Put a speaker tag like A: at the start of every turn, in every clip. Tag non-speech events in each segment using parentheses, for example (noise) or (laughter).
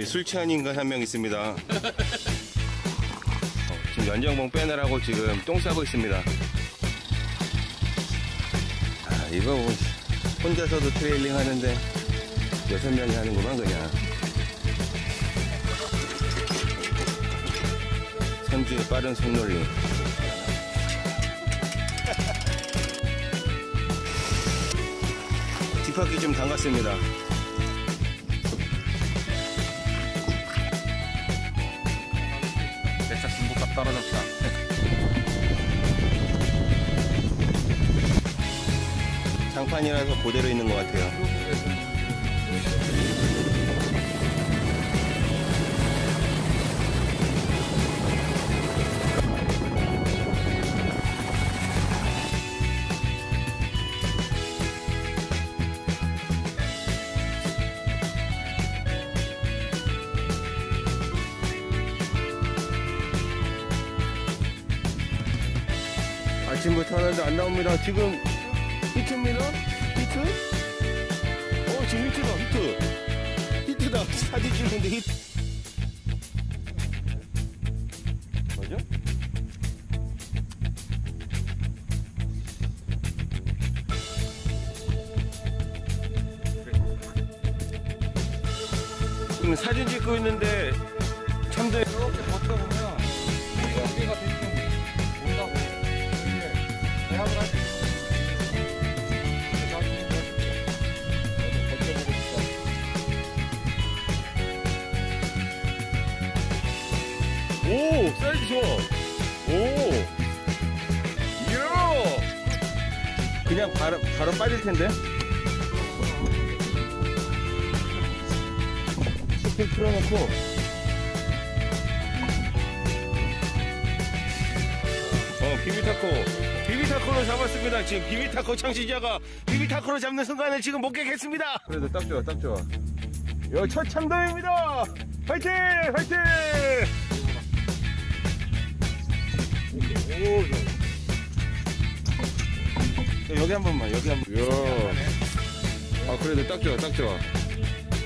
A: 이술 취한 인간 한 명 있습니다. 어, 지금 연정봉 빼느라고 지금 똥 싸고 있습니다. 아, 이거 뭐 혼자서도 트레일링 하는데 여섯 명이 하는구만 그냥. 선주의 빠른 손놀림. 뒷바퀴 좀 담갔습니다.
B: 떨어졌다.
A: 장판이라서 그대로 있는 것 같아요. 아침부터 하는데 안 나옵니다. 지금 히트입니다. 히트? 어, 지금 히트다, 히트. 히트다. (laughs) 사진 찍는데 히트. 뭐죠? 지금 사진 찍고 있는데 참대
B: 이렇게 버텨보면 여기가 대충
A: 오 사이즈 좋아. 오 이야. 그냥 바로 바로 빠질 텐데. 스펙 풀어놓고. 어 비비 타코 비비타코로 잡았습니다 지금 비비타코 창시자가 비비타코로 잡는 순간을 지금 목격했습니다 그래도 딱 좋아 딱 좋아 여기 첫 참돔입니다 화이팅 화이팅 오, 여기 한 번만, 여기 한 번. 이야. 아, 그래도 딱 좋아, 딱 좋아.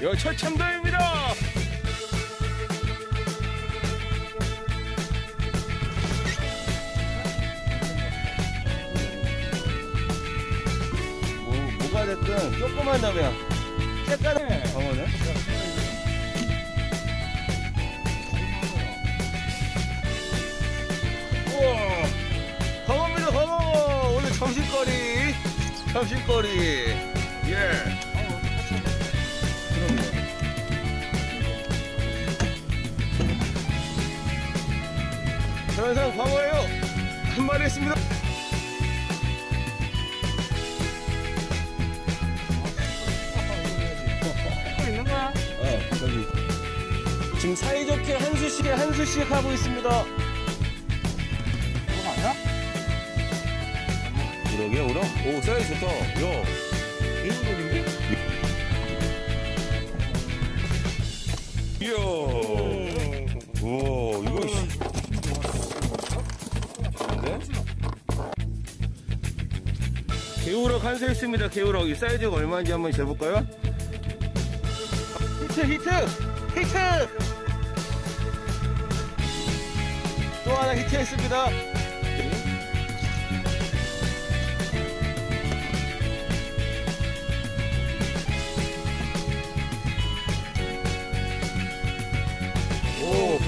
A: 여, 첫 참돔입니다! 됐든 조그만 놈이야. 색깔은 광어네? 우와! 광어입니다, 광어! 오늘 점심거리! 점심거리! 예! 전상 광어예요! 한 마리 했습니다! 지금 사이좋게 한 수씩, 한 수씩 하고 있습니다.
B: 그거 아니야?
A: 우럭이야, 우럭? 오, 사이즈 좋다. 야.
B: 일부러인데?
A: 이야. 우와, 이거, 씨. 좋은데? 개우럭 한수 있습니다, 개우럭. 이 사이즈가 얼마인지 한번 재볼까요? 히트, 히트! 히트! 또 하나 히트했습니다. 오,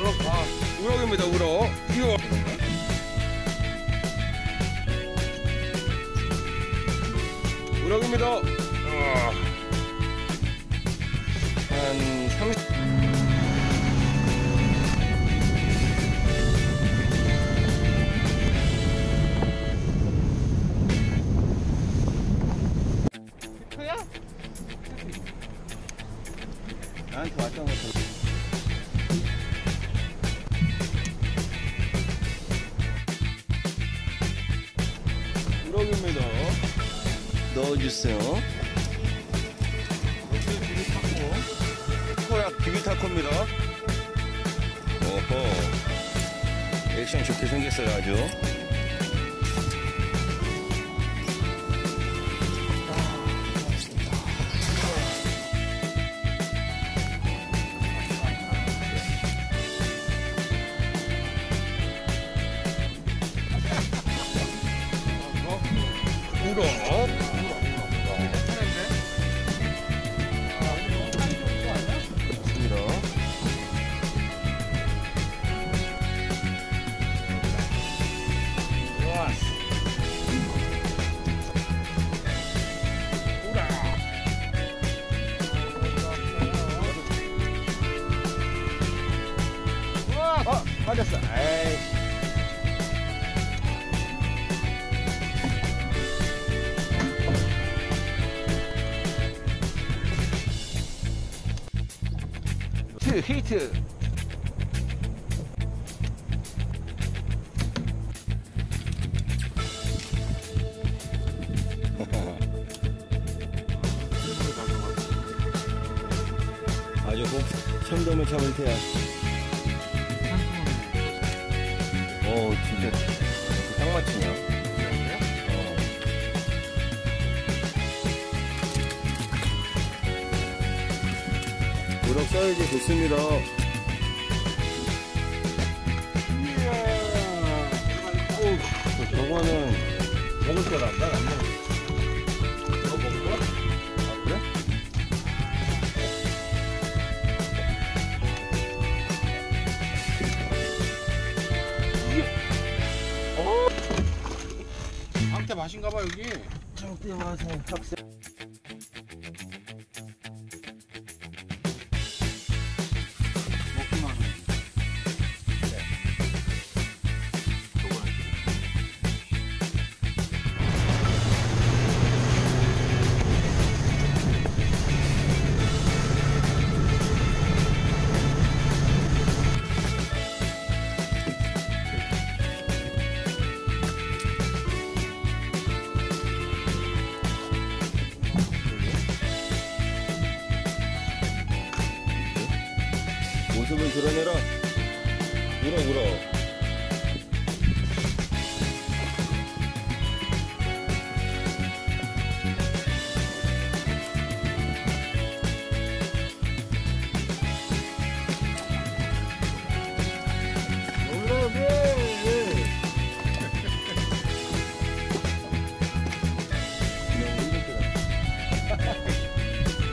A: 우럭, 아, 우럭입니다, 우럭. 이거. 우럭입니다. 아. 한 30. 나한테 왔던 것처럼. 우럭입니다. 넣어주세요. 코약 비비타코입니다. 오호. 액션 좋게 생겼어요, 아주. 우럭. 좋습니다. 어, 맞았어. 에이. 히트, 히트. (laughs) 아주 꼭 참돔을 잡을 테야. 어, 진짜 딱 맞추냐? 사이즈 좋습니다. 저거는 먹을 거다. 난안 먹어. 너 먹을 거야? 아, 그래?
B: 상태 맛인가 봐 여기.
A: 장대 와서 탁세. 모습을 드러내라. 울어, 울어.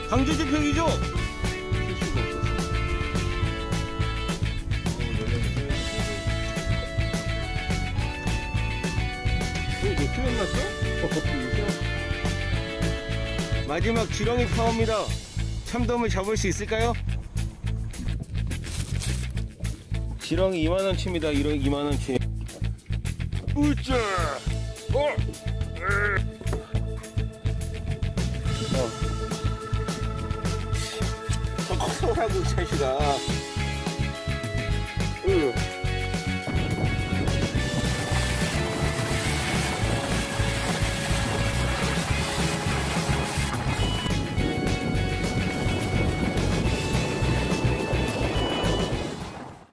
A: 강제 집행이죠? 어, 너 수염 났어? 마지막 지렁이 파워입니다. 참돔을 잡을 수 있을까요? 지렁이 2만원치입니다. 2만원치. 우짜! 어! 으. 어. 어, 자식아. 으.